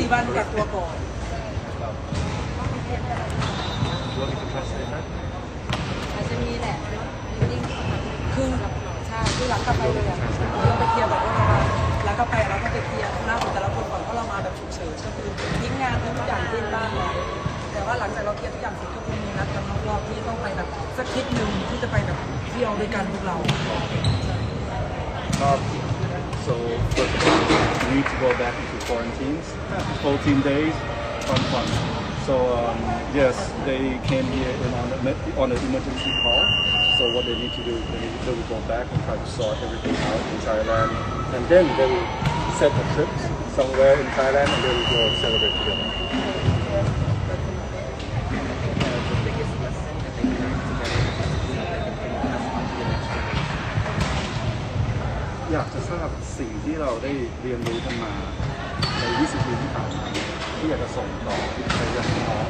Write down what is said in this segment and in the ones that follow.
14วันกักตัวก่อนอาจจะมีแหละคือใช่คือหลังกลับไปเลยอะเราไปเคลียร์แบบว่าหลังกลับไปเราก็ไปเคลียร์หน้าของแต่ละคนก่อนเพราะเรามาแบบฉุกเฉินก็คือทิ้งงานทิ้งทุกอย่างที่บ้านเลยแต่ว่าหลังจากเราเคลียร์ทุกอย่างเสร็จก็คงมีนัดกันรอบๆที่ต้องไปแบบสักทริปหนึ่งที่จะไปแบบเที่ยวด้วยกันพวกเรา Um, so need to go back into quarantines, 14 days, fun fun. So um, yes, they came here on, on an emergency call. So what they need to do is they need to go back and try to sort everything out in Thailand, and then they will set a trip somewhere in Thailand, and then we go celebrate together. อยากจะทราบสิ่งที่เราได้เรียนรู้กันมาใน 20 ปีที่ผ่านมาที่อยากจะส่งต่อไปยังน้อง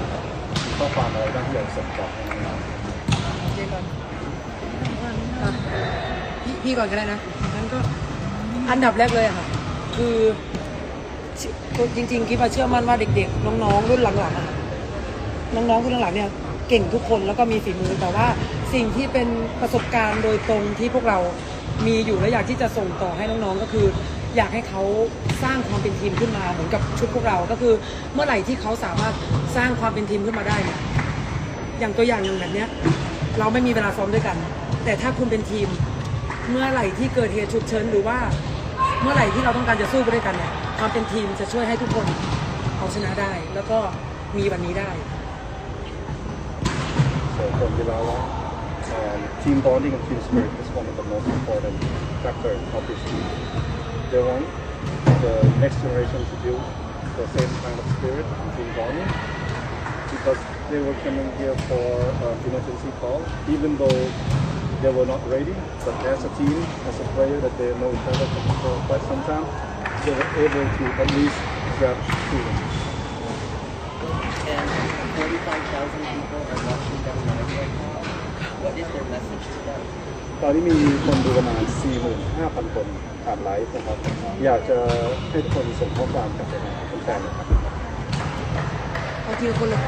มีข้อความอะไรบ้างที่อยากส่งต่อให้น้องเจก่อนพี่พี่ก่อนก็ได้นะงั้นก็อันดับแรกเลยอะค่ะ คือจริงๆคิดว่าเชื่อมั่นว่าเด็กๆ น้องๆรุ่นหลังๆอะน้องๆรุ่นหลังๆเนี่ยเก่งทุกคนแล้วก็มีฝีมือแต่ว่าสิ่งที่เป็นประสบการณ์โดยตรงที่พวกเรา มีอยู่และอยากที่จะส่งต่อให้น้องๆก็คือ อยากให้เขาสร้างความเป็นทีมขึ้นมาเหมือนกับชุดพวกเรา ก็คือเมื่อไหร่ที่เขาสามารถสร้างความเป็นทีมขึ้นมาได้เนี่ยอย่างตัวอย่างอย่างแบบเนี้ยเราไม่มีเวลาซ้อมด้วยกัน แต่ถ้าคุณเป็นทีม เมื่อไหร่ที่เกิดเหตุฉุกเฉินหรือว่าเมื่อไหร่ที่เราต้องการจะสู้ไปด้วยกันเนี่ยความเป็นทีมจะช่วยให้ทุกคนเอาชนะได้ แล้วก็มีวันนี้ได้ So from Bilala, um, team bonding and team spirit is one of the most important factors of this team. They want the next generation to build the same kind of spirit and team bonding because they were coming here for um, emergency call, even though they were not ready, but as a team, as a player that they know each other for quite some time, they were able to at least grab wins. And 45,000 people are watching them ตอนนี้มีคนดูประมาณ 45,000 คนผ่านไลฟ์นะครับ อยากจะให้ทุกคนส่งข้อความกลับไปหาแฟนๆนะครับเอาทีละคนเลย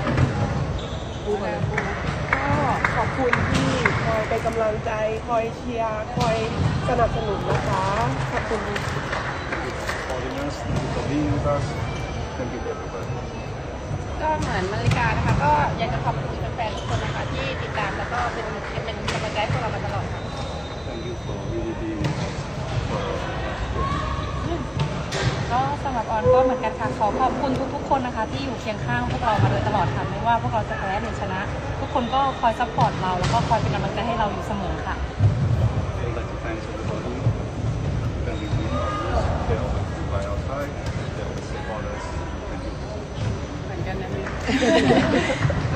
พูดก่อนเลยก็ขอบคุณที่คอยเป็นกำลังใจ คอยเชียร์ คอยสนับสนุนนะคะ ขอบคุณ Calling us, for being with us. Thank you everybody. ก็เหมือนมาริกานะคะ ก็อยากจะขอบคุณแฟนๆทุกคนนะคะที่ติดตามแล้วก็เป็นเป็นกำลังใจให้พวกเรามาตลอดค่ะ Thank you for really being for ก็สำหรับออนก็เหมือนกันค่ะขอขอบคุณทุกๆคนนะคะ ที่อยู่เคียงข้างพวกเรามาโดยตลอดค่ะไม่ว่าพวกเราจะแพ้หรือชนะ ทุกคนก็คอยซัพพอร์ตเราแล้วก็คอยเป็นกำลังใจให้เราอยู่เสมอค่ะ I would like to thank everybody. When we win or lose, they always be by our side. They always support us. Thank you. เหมือนกันนะ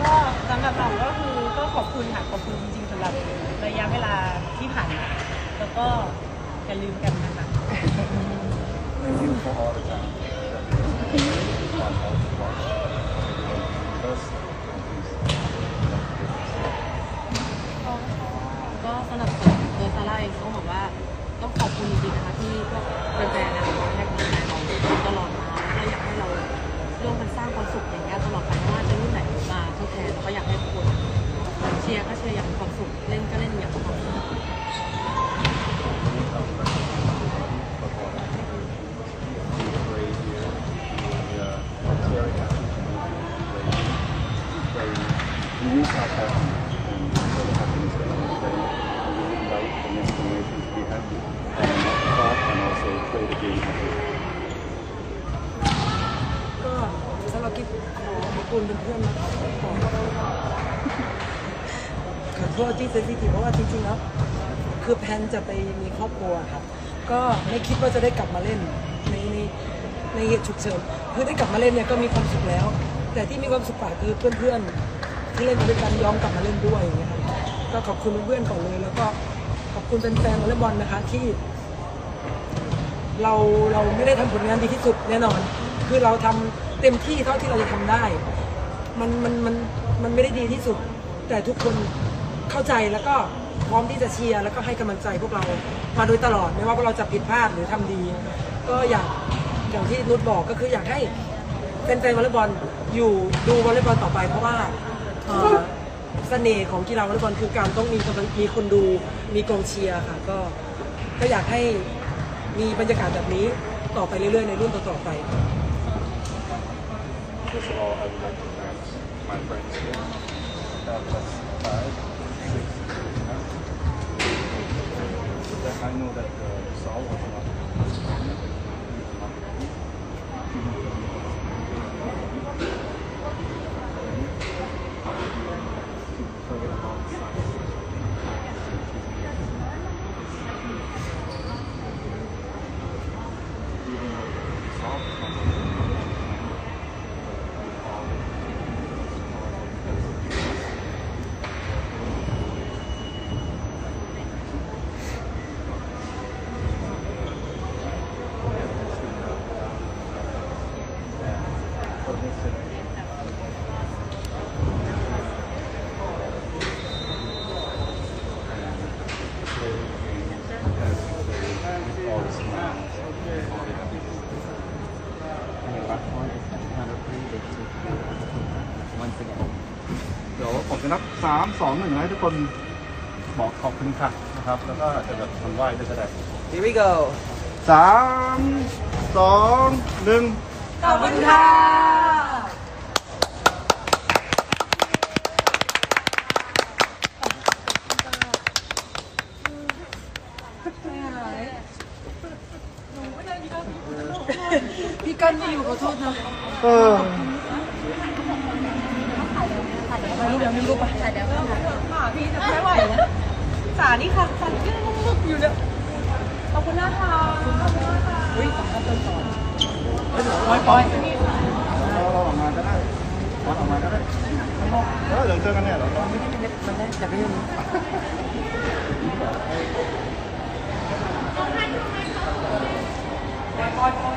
ก็สำหรับเราก็คือก็ขอบคุณค่ะขอบคุณจริงๆสำหรับระยะเวลาที่ผ่านมาแล้วก็อย่า ลืมกันนะคะ Thank you for all the time Because ก็สำหรับตัวซาร่าเองต้องบอกว่าต้องขอบคุณจริงๆนะคะที่พวกแฟนๆนะคะให้กำลังใจเราตลอดมาแล้วก็อยากให้เราร่วมกันสร้างความสุขอย่างเงี้ยตลอดไปไม่ว่าจะรุ่นไหนมาทดแทนแล้วก็อยากให้ทุกคนเชียร์ก็เชียร์อย่างมีความสุขเล่นก็เล่นอย่างมีความสุข We use our passion and for the happiness that we play, and we would like the next generation to be happy and talk and also play the game happy. ก็สำหรับกิ๊บขอขอบคุณเพื่อนๆนะครับขอขอโทษที่เซนซิทีฟเพราะว่าจริงๆแล้วคือแพนจะไปมีครอบครัวครับ ก็ไม่คิดว่าจะได้กลับมาเล่นในในในเหตุฉุกเฉินคือได้กลับมาเล่นเนี่ยก็มีความสุขแล้ว แต่ที่มีความสุขกว่าคือเพื่อนๆที่เล่นด้วยกันยอมกลับมาเล่นด้วยอย่างเงี้ยครับก็ขอบคุณเพื่อนๆก่อนเลยแล้วก็ ขอบคุณแฟนวอลเลย์บอลนะคะ ที่ เราเราไม่ได้ทำผลงานดีที่สุดแน่นอน คือเราทำเต็มที่เท่าที่เราจะทำได้ มันมันมันมันไม่ได้ดีที่สุด แต่ทุกคนเข้าใจแล้วก็พร้อมที่จะเชียร์แล้วก็ให้กำลังใจพวกเรามาโดยตลอดไม่ว่าพวกเราจะผิดพลาดหรือทำดี ก็อยากอย่างที่นุชบอกก็คืออยากให้แฟนวอลเลย์บอลอยู่ดูวอลเลย์บอลต่อไปเพราะว่า เสน่ห์ของกีฬาวอลเลย์บอลคือการต้องมีกำลังมีคนดูมีกองเชียร์ค่ะ ก็ก็อยากให้มีบรรยากาศแบบนี้ต่อไปเรื่อยๆ ในรุ่นต่อๆไป First of all, I would like to thank my friends here. Uh, plus five, six, eight. I know that the result was not เดี๋ยวผมจะนับสามสองหนึ่งให้ทุกคนบอกขอบคุณค่ะนะครับ แล้วก็อาจจะแบบทำไหว้ด้วยก็ได้ Here we go. สามสองหนึ่งขอบคุณค่ะพี่กันไม่อยู่ขอโทษนะ เออ มารูปเดียวมีรูปปะแต่เดี๋ยวค่ะพี่จะไม่ไหวนะสานี่ค่ะสันี่มึกอยู่เนี่ยขอบคุณนะคะขอบคุณนะคะอุ้ยขอบคุณต่อปอยปอยเราออกมาก็ได้ออกมาก็ได้แล้เดี๋ยวเจอกันเนี่ยเหรอไม่ได้มันได้จากเรื่องปอยปอย